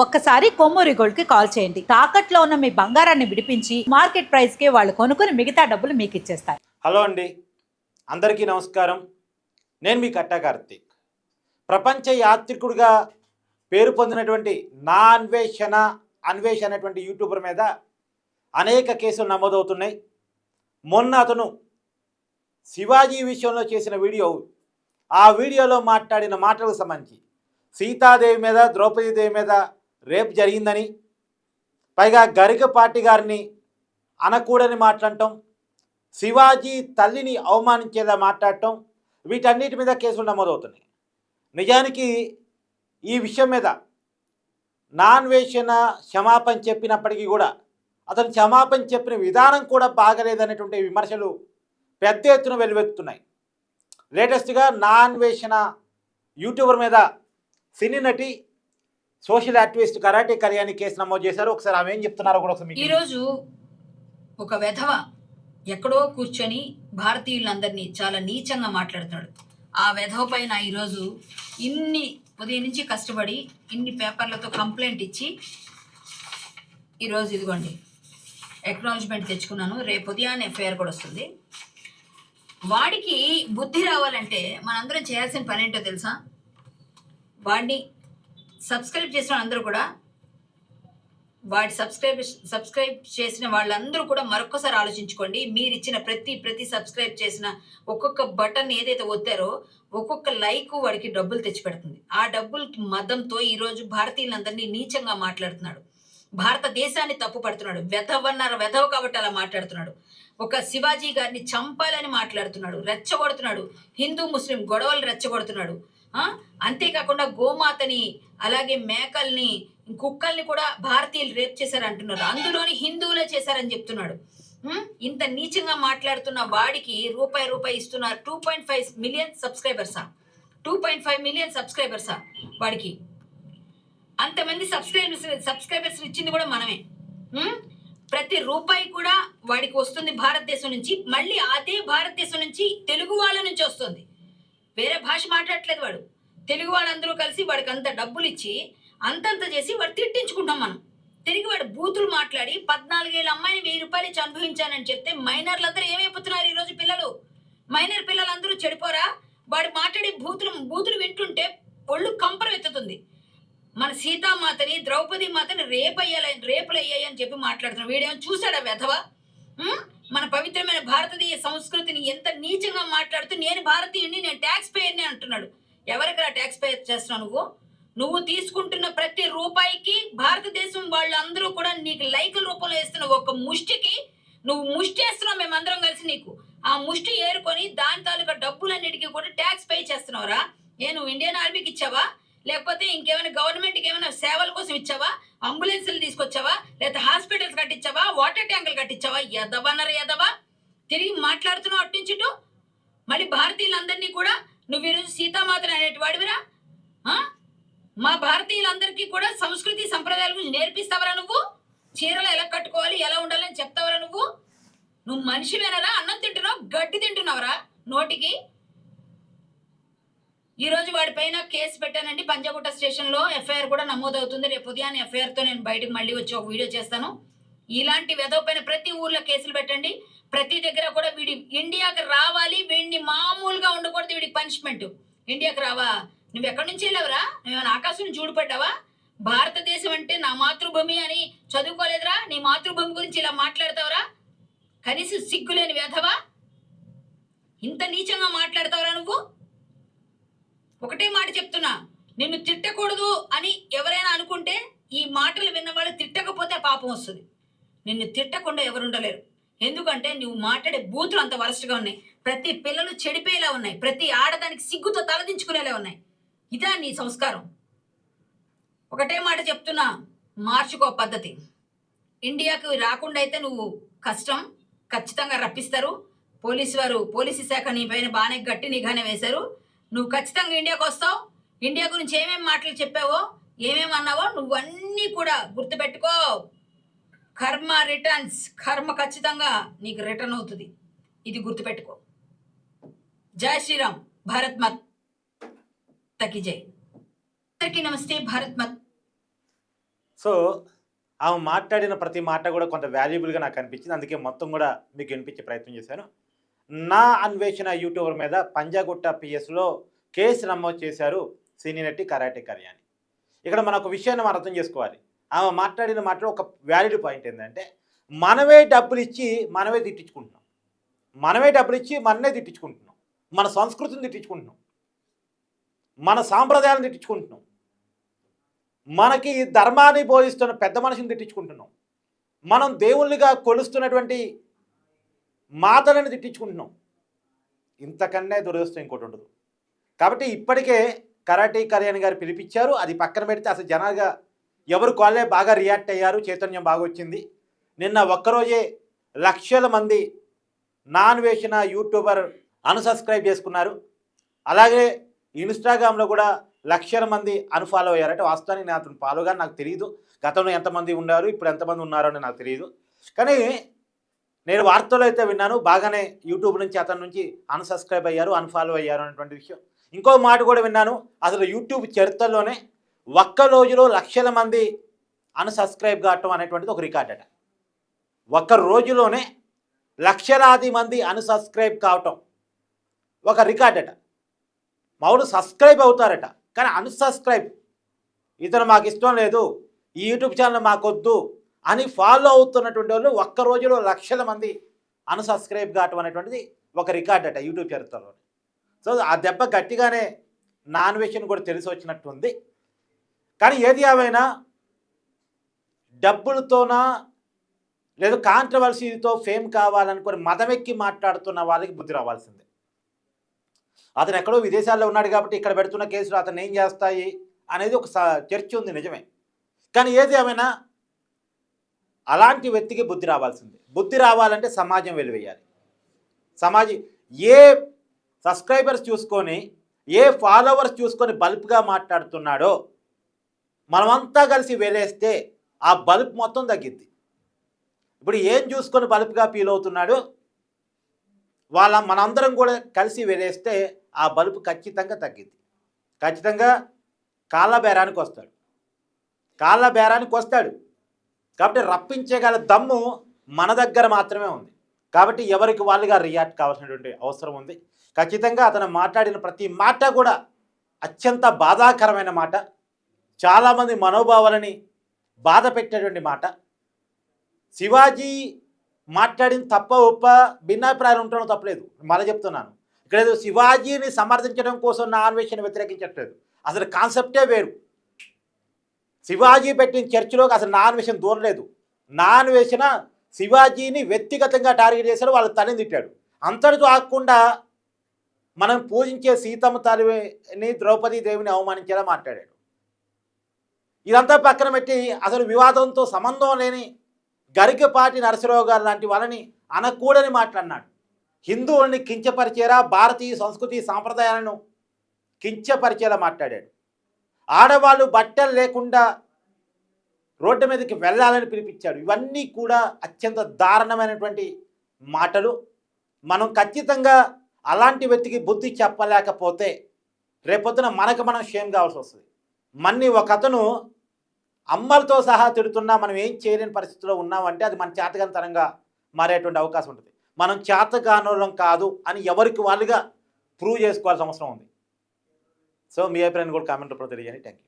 ఒక్కసారి కొమ్మూరి గోల్డ్కి కాల్ చేయండి. తాకట్లో ఉన్న మీ బంగారాన్ని విడిపించి మార్కెట్ ప్రైస్కి వాళ్ళు కొనుక్కుని మిగతా డబ్బులు మీకు ఇచ్చేస్తారు. హలో అండి. అందరికీ నమస్కారం. నేను మీ కట్టా కార్తీక్. ప్రపంచ యాత్రికుడిగా పేరు పొందినటువంటి నా అన్వేషణ అన్వేషణ అనేటువంటి యూట్యూబర్ మీద అనేక కేసులు నమోదవుతున్నాయి. మొన్న అతను శివాజీ విషయంలో చేసిన వీడియో ఆ వీడియోలో మాట్లాడిన మాటలకు సంబంధించి సీతాదేవి మీద ద్రౌపదీదేవి మీద రేపు జరిగిందని పైగా గరికపాటి గారిని అనకూడని మాట్లాడటం శివాజీ తల్లిని అవమానించేలా మాట్లాడటం వీటన్నిటి మీద కేసులు నమోదవుతున్నాయి. నిజానికి ఈ విషయం మీద నాన్ వేసిన క్షమాపణ చెప్పినప్పటికీ కూడా అతను క్షమాపణ చెప్పిన విధానం కూడా బాగలేదనేటువంటి విమర్శలు పెద్ద ఎత్తున వెలువెత్తుతున్నాయి లేటెస్ట్గా నాన్ వేసిన యూట్యూబర్ మీద సినీ నటి social activist karate Kalyani case నమోదు చేశారు. ఒకసారి ఆమె ఏం చెప్తున్నారో కూడా ఒకసారి ఈరోజు ఒక వెధవ ఎక్కడో కూర్చొని భారతీయులందరినీ చాలా నీచంగా మాట్లాడుతున్నాడు. ఆ వెధవ పైన ఈరోజు ఇన్ని ఉదయం నుంచి కష్టపడి ఇన్ని పేపర్లతో కంప్లైంట్ ఇచ్చి ఈరోజు ఇదిగోండి ఎక్నాలజ్మెంట్ తెచ్చుకున్నాను. రేపు ఉదయాన్నే ఎఫ్ఐఆర్ కూడా వస్తుంది. వాడికి బుద్ధి రావాలంటే మనందరం చేయాల్సిన పని ఏంటో తెలుసా? వాడిని సబ్స్క్రైబ్ చేసిన అందరూ కూడా వాడి సబ్స్క్రైబ్ సబ్స్క్రైబ్ చేసిన వాళ్ళందరూ కూడా మరొకసారి ఆలోచించుకోండి. మీరు ఇచ్చిన ప్రతి ప్రతి సబ్స్క్రైబ్ చేసిన ఒక్కొక్క బటన్ ఏదైతే ఒత్తారో ఒక్కొక్క లైక్ వాడికి డబ్బులు తెచ్చిపెడుతుంది ఆ డబ్బులు మదంతో ఈరోజు భారతీయులందరినీ నీచంగా మాట్లాడుతున్నాడు. భారతదేశాన్ని తప్పు పడుతున్నాడు. వెధవన్నారు వెధవ కాబట్టి అలా మాట్లాడుతున్నాడు. ఒక శివాజీ గారిని చంపాలని మాట్లాడుతున్నాడు. రెచ్చగొడుతున్నాడు. హిందూ ముస్లిం గొడవలు రెచ్చగొడుతున్నాడు. అంతేకాకుండా గోమాతని అలాగే మేకల్ని కుక్కల్ని కూడా భారతీయులు రేప్ చేశారు అంటున్నారు అందులోని హిందువులే చేశారని చెప్తున్నాడు. ఇంత నీచంగా మాట్లాడుతున్న వాడికి రూపాయి రూపాయి ఇస్తున్నారు. టూ పాయింట్ ఫైవ్ మిలియన్ సబ్స్క్రైబర్సా? టూ పాయింట్ ఫైవ్ మిలియన్ సబ్స్క్రైబర్సా వాడికి? అంతమంది సబ్స్క్రైబర్స్ సబ్స్క్రైబర్స్ ఇచ్చింది కూడా మనమే. ప్రతి రూపాయి కూడా వాడికి వస్తుంది భారతదేశం నుంచి. మళ్ళీ అదే భారతదేశం నుంచి తెలుగు వాళ్ళ నుంచి వస్తుంది. వేరే భాష మాట్లాడట్లేదు వాడు. తెలుగు వాళ్ళందరూ కలిసి వాడికి అంత డబ్బులు ఇచ్చి అంతంత చేసి వాడు తిట్టించుకుంటాం మనం. తిరిగి వాడు బూతులు మాట్లాడి పద్నాలుగేళ్ళ అమ్మాయిని వెయ్యి రూపాయలు ఇచ్చి అనుభవించానని చెప్తే మైనర్లందరూ ఏమైపోతున్నారు ఈరోజు పిల్లలు? మైనర్ పిల్లలందరూ చెడిపోరా? వాడు మాట్లాడే బూతులు బూతులు వింటుంటే ఒళ్ళు కంపరం ఎత్తుతుంది. మన సీతామాతని ద్రౌపది మాతని రేపయ్యాలి రేపులు అయ్యాయి అని చెప్పి మాట్లాడుతున్నాడు. వీడేమో చూశాడా వెధవ? మన పవిత్రమైన భారతీయ సంస్కృతిని ఎంత నీచంగా మాట్లాడుతూ నేను భారతీయుడిని నేను ట్యాక్స్ పేయర్ని అంటున్నాడు. ఎవరికి ట్యాక్స్ పేయర్ చేస్తున్నావు నువ్వు? నువ్వు తీసుకుంటున్న ప్రతి రూపాయికి భారతదేశం వాళ్ళందరూ కూడా నీకు లైక్ రూపంలో వేస్తున్న ఒక ముష్టికి నువ్వు ముష్టి వేస్తున్నావు మేమందరం కలిసి నీకు. ఆ ముష్టి ఏరుకొని దాని తాలూకా డబ్బులన్నిటికీ కూడా ట్యాక్స్ పే చేస్తున్నావురా. నేను నువ్వు ఇండియన్ ఆర్మీకి ఇచ్చావా? లేకపోతే ఇంకేమైనా గవర్నమెంట్కి ఏమైనా సేవల కోసం ఇచ్చావా? అంబులెన్స్లు తీసుకొచ్చావా? లేకపోతే హాస్పిటల్స్ కట్టించావా? వాటర్ ట్యాంకులు కట్టించావా? ఎదవన్నర ఎదవా? తిరిగి మాట్లాడుతున్నావు అట్టించుటూ మళ్ళీ భారతీయులందరినీ కూడా నువ్వు ఈరోజు సీతామాతను అనేటి వాడివిరా? మా భారతీయులందరికీ కూడా సంస్కృతి సంప్రదాయాల గురించి నేర్పిస్తావరా నువ్వు? చీరలు ఎలా కట్టుకోవాలి ఎలా ఉండాలని చెప్తావరా నువ్వు? నువ్వు మనిషివేనరా? అన్నం తింటున్నావు? గడ్డి తింటున్నావురా? నోటికి? ఈ రోజు వాడి పైన కేసు పెట్టానండి. పంజాగుట్ట స్టేషన్లో ఎఫ్ఐఆర్ కూడా నమోదవుతుంది. రేపు ఉదయాన్నే ఎఫ్ఐఆర్తో నేను బయటకు మళ్ళీ వచ్చి ఒక వీడియో చేస్తాను. ఇలాంటి వెధవ పైన ప్రతి ఊర్లో కేసులు పెట్టండి. ప్రతి దగ్గర కూడా వీడి ఇండియాకి రావాలి. వీడిని మామూలుగా ఉండకూడదు. వీడికి పనిష్మెంట్. ఇండియాకి రావా? నువ్వు ఎక్కడి నుంచి వెళ్ళావురా? నువ్వేమైనా ఆకాశం చూడుపడ్డావా? భారతదేశం అంటే నా మాతృభూమి అని చదువుకోలేదురా? నీ మాతృభూమి గురించి ఇలా మాట్లాడతావురా? కనీసం సిగ్గులేని వెధవా? ఇంత నీచంగా మాట్లాడతావురా నువ్వు? ఒకటే మాట చెప్తున్నా. నిన్ను తిట్టకూడదు అని ఎవరైనా అనుకుంటే ఈ మాటలు విన్న వాళ్ళు తిట్టకపోతే పాపం వస్తుంది. నిన్ను తిట్టకుండా ఎవరు ఉండలేరు. ఎందుకంటే నువ్వు మాట్లాడే బూతులు అంత వరస్ట్గా ఉన్నాయి. ప్రతి పిల్లలు చెడిపోయేలా ఉన్నాయి. ప్రతి ఆడదానికి సిగ్గుతో తలదించుకునేలా ఉన్నాయి. ఇదా నీ సంస్కారం. ఒకటే మాట చెప్తున్నా. మార్చుకో పద్ధతి. ఇండియాకు రాకుండా అయితే నువ్వు కష్టం ఖచ్చితంగా రప్పిస్తారు. పోలీసు వారు పోలీసు శాఖ నీ పైన బాగానే గట్టి నిఘానే వేశారు. నువ్వు ఖచ్చితంగా ఇండియాకు వస్తావు? ఇండియా గురించి ఏమేమి మాటలు చెప్పావో ఏమేమి అన్నావో నువ్వన్నీ కూడా గుర్తుపెట్టుకో. కర్మ రిటర్న్స్ కర్మ ఖచ్చితంగా నీకు రిటర్న్ అవుతుంది. ఇది గుర్తుపెట్టుకో. జై శ్రీరామ్ భారత్ మత్ తకి జై. అందరికీ నమస్తే భారత్ మత్. సో ఆమె మాట్లాడిన ప్రతి మాట కూడా కొంత వాల్యుబుల్గా నాకు అనిపించింది. అందుకే మొత్తం కూడా మీకు వినిపించే ప్రయత్నం చేశాను. నా అన్వేషణ యూట్యూబర్ మీద పంజాగుట్ట పిఎస్లో కేసు నమోదు చేశారు సీనియర్ నటి కరాటే కళ్యాణి. ఇక్కడ మనకు ఒక విషయాన్ని మనం అర్థం చేసుకోవాలి. ఆమె మాట్లాడిన మాటలో ఒక వ్యాలిడ్ పాయింట్ ఏంటంటే మనమే డబ్బులు ఇచ్చి మనమే తిట్టించుకుంటున్నాం. మనమే డబ్బులు ఇచ్చి మననే తిట్టించుకుంటున్నాం. మన సంస్కృతిని తిట్టించుకుంటున్నాం. మన సాంప్రదాయాలను తిట్టించుకుంటున్నాం. మనకి ధర్మాన్ని బోధిస్తున్న పెద్ద మనిషిని తిట్టించుకుంటున్నాం. మనం దేవుళ్ళుగా కొలుస్తున్నటువంటి మాతలను తిట్టించుకుంటున్నాం. ఇంతకన్నా దురదృష్టం ఇంకోటి ఉండదు. కాబట్టి ఇప్పటికే కరాటే కళ్యాణ్ గారు పిలిపించారు. అది పక్కన పెడితే అసలు జనాలుగా ఎవరు కాలే బాగా రియాక్ట్ అయ్యారు. చైతన్యం బాగా వచ్చింది. నిన్న ఒక్కరోజే లక్షల మంది నాన్ వేసిన యూట్యూబర్ అన్సబ్స్క్రైబ్ చేసుకున్నారు. అలాగే ఇన్స్టాగ్రామ్లో కూడా లక్షల మంది అన్ఫాలో అయ్యారంటే. వాస్తవానికి నేను అతను ఫాలో కానీ నాకు తెలియదు గతంలో ఎంతమంది ఉన్నారు ఇప్పుడు ఎంతమంది ఉన్నారో అని నాకు తెలియదు కానీ నేను వార్తలు అయితే విన్నాను బాగానే యూట్యూబ్ నుంచి అతని నుంచి అన్సబ్స్క్రైబ్ అయ్యారు అన్ఫాలో అయ్యారు అనేటువంటి విషయం. ఇంకో మాట కూడా విన్నాను అసలు యూట్యూబ్ చరిత్రలోనే ఒక్క రోజులో లక్షల మంది అన్సబ్స్క్రైబ్ కావటం అనేటువంటిది ఒక రికార్డ్ అట. ఒక్క రోజులోనే లక్షలాది మంది అన్సబ్స్క్రైబ్ కావటం ఒక రికార్డ్ అట. మామూలు సబ్స్క్రైబ్ అవుతారట కానీ అన్సబ్స్క్రైబ్ ఇతను మాకు ఇష్టం లేదు ఈ యూట్యూబ్ ఛానల్ మాకొద్దు అని ఫాలో అవుతున్నటువంటి వాళ్ళు ఒక్క రోజులో లక్షల మంది అన్సబ్స్క్రైబ్ కావటం అనేటువంటిది ఒక రికార్డ్ అట యూట్యూబ్ చరిత్రలో. సో ఆ దెబ్బ గట్టిగానే నాన్ వెజ్ని కూడా తెలిసి వచ్చినట్టు ఉంది కానీ ఏది ఏమైనా డబ్బులతోనా లేదు కాంట్రవర్సీతో ఫేమ్ కావాలనుకుని మదమెక్కి మాట్లాడుతున్న వాళ్ళకి బుద్ధి రావాల్సిందే. అతను ఎక్కడో విదేశాల్లో ఉన్నాడు కాబట్టి ఇక్కడ పెడుతున్న కేసులు అతను ఏం చేస్తాయి అనేది ఒక చర్చ ఉంది నిజమే. కానీ ఏది ఏమైనా అలాంటి వ్యక్తికి బుద్ధి రావాల్సిందే. బుద్ధి రావాలంటే సమాజం వెలివేయాలి. సమాజం ఏ సబ్స్క్రైబర్స్ చూసుకొని ఏ ఫాలోవర్స్ చూసుకొని బల్బ్గా మాట్లాడుతున్నాడో మనమంతా కలిసి వెలేస్తే ఆ బల్బ్ మొత్తం తగ్గిద్ది. ఇప్పుడు ఏం చూసుకొని బల్బ్గా ఫీల్ అవుతున్నాడు? వాళ్ళ మనందరం కూడా కలిసి వెలేస్తే ఆ బల్బ్ ఖచ్చితంగా తగ్గిద్ది. ఖచ్చితంగా కాళ్ళ బేరానికి వస్తాడు. కాళ్ళ బేరానికి వస్తాడు. కాబట్టి రప్పించగల దమ్ము మన దగ్గర మాత్రమే ఉంది. కాబట్టి ఎవరికి వాళ్ళుగా రియాక్ట్ కావాల్సినటువంటి అవసరం ఉంది. ఖచ్చితంగా అతను మాట్లాడిన ప్రతి మాట కూడా అత్యంత బాధాకరమైన మాట. చాలామంది మనోభావాలని బాధ పెట్టేటువంటి మాట. శివాజీ మాట్లాడిన తప్ప ఒప్ప భిన్నాభిప్రాయాలు ఉండడం తప్పలేదు. మళ్ళీ చెప్తున్నాను. ఇక్కడ శివాజీని సమర్థించడం కోసం నా అన్వేషణ వ్యతిరేకించట్లేదు. అసలు కాన్సెప్టే వేరు. శివాజీ పెట్టిన చర్చిలోకి అసలు నాన్ అన్వేషణ దూరలేదు నాన్ వేసిన శివాజీని వ్యక్తిగతంగా టార్గెట్ చేశాడు వాళ్ళు తల్లిని తిట్టాడు. అంతటితో ఆకుండా మనం పూజించే సీతమ్మ తల్లిని ద్రౌపదీ దేవిని అవమానించేలా మాట్లాడాడు. ఇదంతా పక్కన పెట్టి అసలు వివాదంతో సంబంధం లేని గరికపాటి నరసరావు గారు లాంటి వాళ్ళని అనకూడని మాట్లాడినాడు. హిందువుల్ని కించపరిచేలా భారతీయ సంస్కృతి సాంప్రదాయాలను కించపరిచేలా మాట్లాడాడు. ఆడవాళ్ళు బట్టలు లేకుండా రోడ్డు మీదకి వెళ్ళాలని పిలిపించాడు. ఇవన్నీ కూడా అత్యంత దారుణమైనటువంటి మాటలు. మనం ఖచ్చితంగా అలాంటి వ్యక్తికి బుద్ధి చెప్పలేకపోతే రేపొద్దున మనకు మనం షేమ్ కావాల్సి వస్తుంది. మన్ని ఒక అతను అమ్మలతో సహా తిడుతున్నా మనం ఏం చేయలేని పరిస్థితిలో ఉన్నామంటే అది మన చేతగానితనంగా మారేటువంటి అవకాశం ఉంటుంది. మనం చేతగానోళం కాదు అని ఎవరికి వాళ్ళుగా ప్రూవ్ చేసుకోవాల్సిన అవసరం ఉంది. సో మీ అభిప్రాయాన్ని కూడా కామెంట్ రూపంలో తెలియజేయండి. Thank you